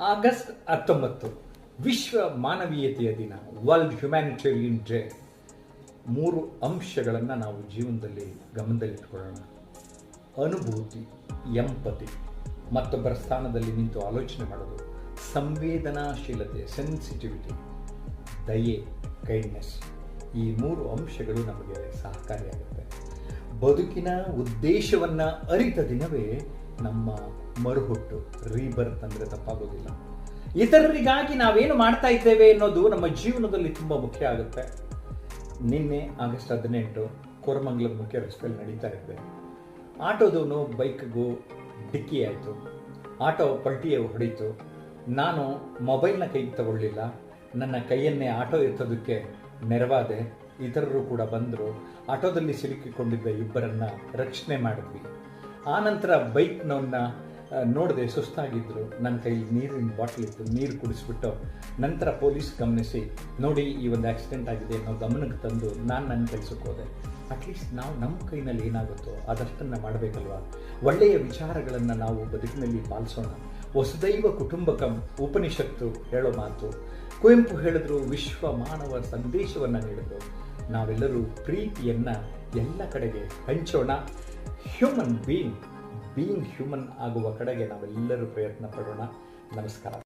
August ಹತ್ತೊಂಬತ್ತು, ವಿಶ್ವ ಮಾನವೀಯತೆಯ ದಿನ ವರ್ಲ್ಡ್ ಹ್ಯುಮ್ಯಾನಿಟೇರಿಯನ್ ಡೇ ಮೂರು ಅಂಶಗಳನ್ನು ನಾವು ಜೀವನದಲ್ಲಿ ಗಮನದಲ್ಲಿಟ್ಕೊಳ್ಳೋಣ. ಅನುಭೂತಿ, ಎಂಪತಿ, ಮತ್ತೊಬ್ಬರ ಸ್ಥಾನದಲ್ಲಿ ನಿಂತು ಆಲೋಚನೆ ಮಾಡೋದು. ಸಂವೇದನಾಶೀಲತೆ ಸೆನ್ಸಿಟಿವಿಟಿ ದಯೆ ಕೈಂಡ್ನೆಸ್ ಈ ಮೂರು ಅಂಶಗಳು ನಮಗೆ ಸಹಕಾರಿಯಾಗುತ್ತೆ. ಬದುಕಿನ ಉದ್ದೇಶವನ್ನು ಅರಿತ ದಿನವೇ ನಮ್ಮ ಮರುಹುಟ್ಟು ರೀಬರ್ತ್ ಅಂದರೆ ತಪ್ಪಾಗೋದಿಲ್ಲ. ಇತರರಿಗಾಗಿ ನಾವೇನು ಮಾಡ್ತಾ ಇದ್ದೇವೆ ಅನ್ನೋದು ನಮ್ಮ ಜೀವನದಲ್ಲಿ ತುಂಬ ಮುಖ್ಯ ಆಗುತ್ತೆ. ನಿನ್ನೆ ಆಗಸ್ಟ್ ಹದಿನೆಂಟು ಕೋರಮಂಗಲದ ಮುಖ್ಯ ರಸ್ತೆಯಲ್ಲಿ ನಡೀತಾ ಇದ್ದೆ. ಆಟೋದವನು ಬೈಕ್ಗೂ ಡಿಕ್ಕಿ ಆಯಿತು. ಆಟೋ ಪಲ್ಟಿಯ ಹೊಡೀತು. ನಾನು ಮೊಬೈಲ್ನ ಕೈಗೆ ತಗೊಳ್ಳಿಲ್ಲ. ನನ್ನ ಕೈಯನ್ನೇ ಆಟೋ ಎತ್ತೋದಕ್ಕೆ ನೆರವಾದೆ. ಇತರರು ಕೂಡ ಬಂದರು. ಆಟೋದಲ್ಲಿ ಸಿಲುಕಿಕೊಂಡಿದ್ದ ಇಬ್ಬರನ್ನು ರಕ್ಷಣೆ ಮಾಡಿದ್ವಿ. ಆ ನಂತರ ಬೈಕ್ನವನ್ನ ನೋಡಿದೆ ಸುಸ್ತಾಗಿದ್ದರು ನನ್ನ ಕೈ ನೀರಿನ ಬಾಟ್ಲ್ ಇತ್ತು, ನೀರು ಕುಡಿಸ್ಬಿಟ್ಟು ನಂತರ ಪೊಲೀಸ್ ಗಮನಿಸಿ, ನೋಡಿ, ಈ ಒಂದು ಆಕ್ಸಿಡೆಂಟ್ ಆಗಿದೆ ಅನ್ನೋ ಗಮನಕ್ಕೆ ತಂದು ನಾನು ನನ್ನ ಕೆಲಸಕ್ಕೆ ಹೋದೆ ಅಟ್ಲೀಸ್ಟ್ ನಾವು ನಮ್ಮ ಕೈನಲ್ಲಿ ಏನಾಗುತ್ತೋ, ಅದಷ್ಟನ್ನು ಮಾಡಬೇಕಲ್ವಾ? ಒಳ್ಳೆಯ ವಿಚಾರಗಳನ್ನು ನಾವು ಬದುಕಿನಲ್ಲಿ ಪಾಲಿಸೋಣ. ವಸುದೈವ ಕುಟುಂಬಕಂ ಉಪನಿಷತ್ತು ಹೇಳೋ ಮಾತು. ಕುವೆಂಪು ಹೇಳಿದ್ರು, ವಿಶ್ವ ಮಾನವ ಸಂದೇಶವನ್ನು ನೀಡಿದ್ರು ನಾವೆಲ್ಲರೂ ಪ್ರೀತಿಯನ್ನು ಎಲ್ಲ ಕಡೆಗೆ ಹಂಚೋಣ. ಹ್ಯೂಮನ್ ಬೀಯಿಂಗ್ ಬೀಯಿಂಗ್ ಹ್ಯೂಮನ್ ಆಗುವ ಕಡೆಗೆ ನಾವೆಲ್ಲರೂ ಪ್ರಯತ್ನ ಪಡೋಣ. ನಮಸ್ಕಾರ.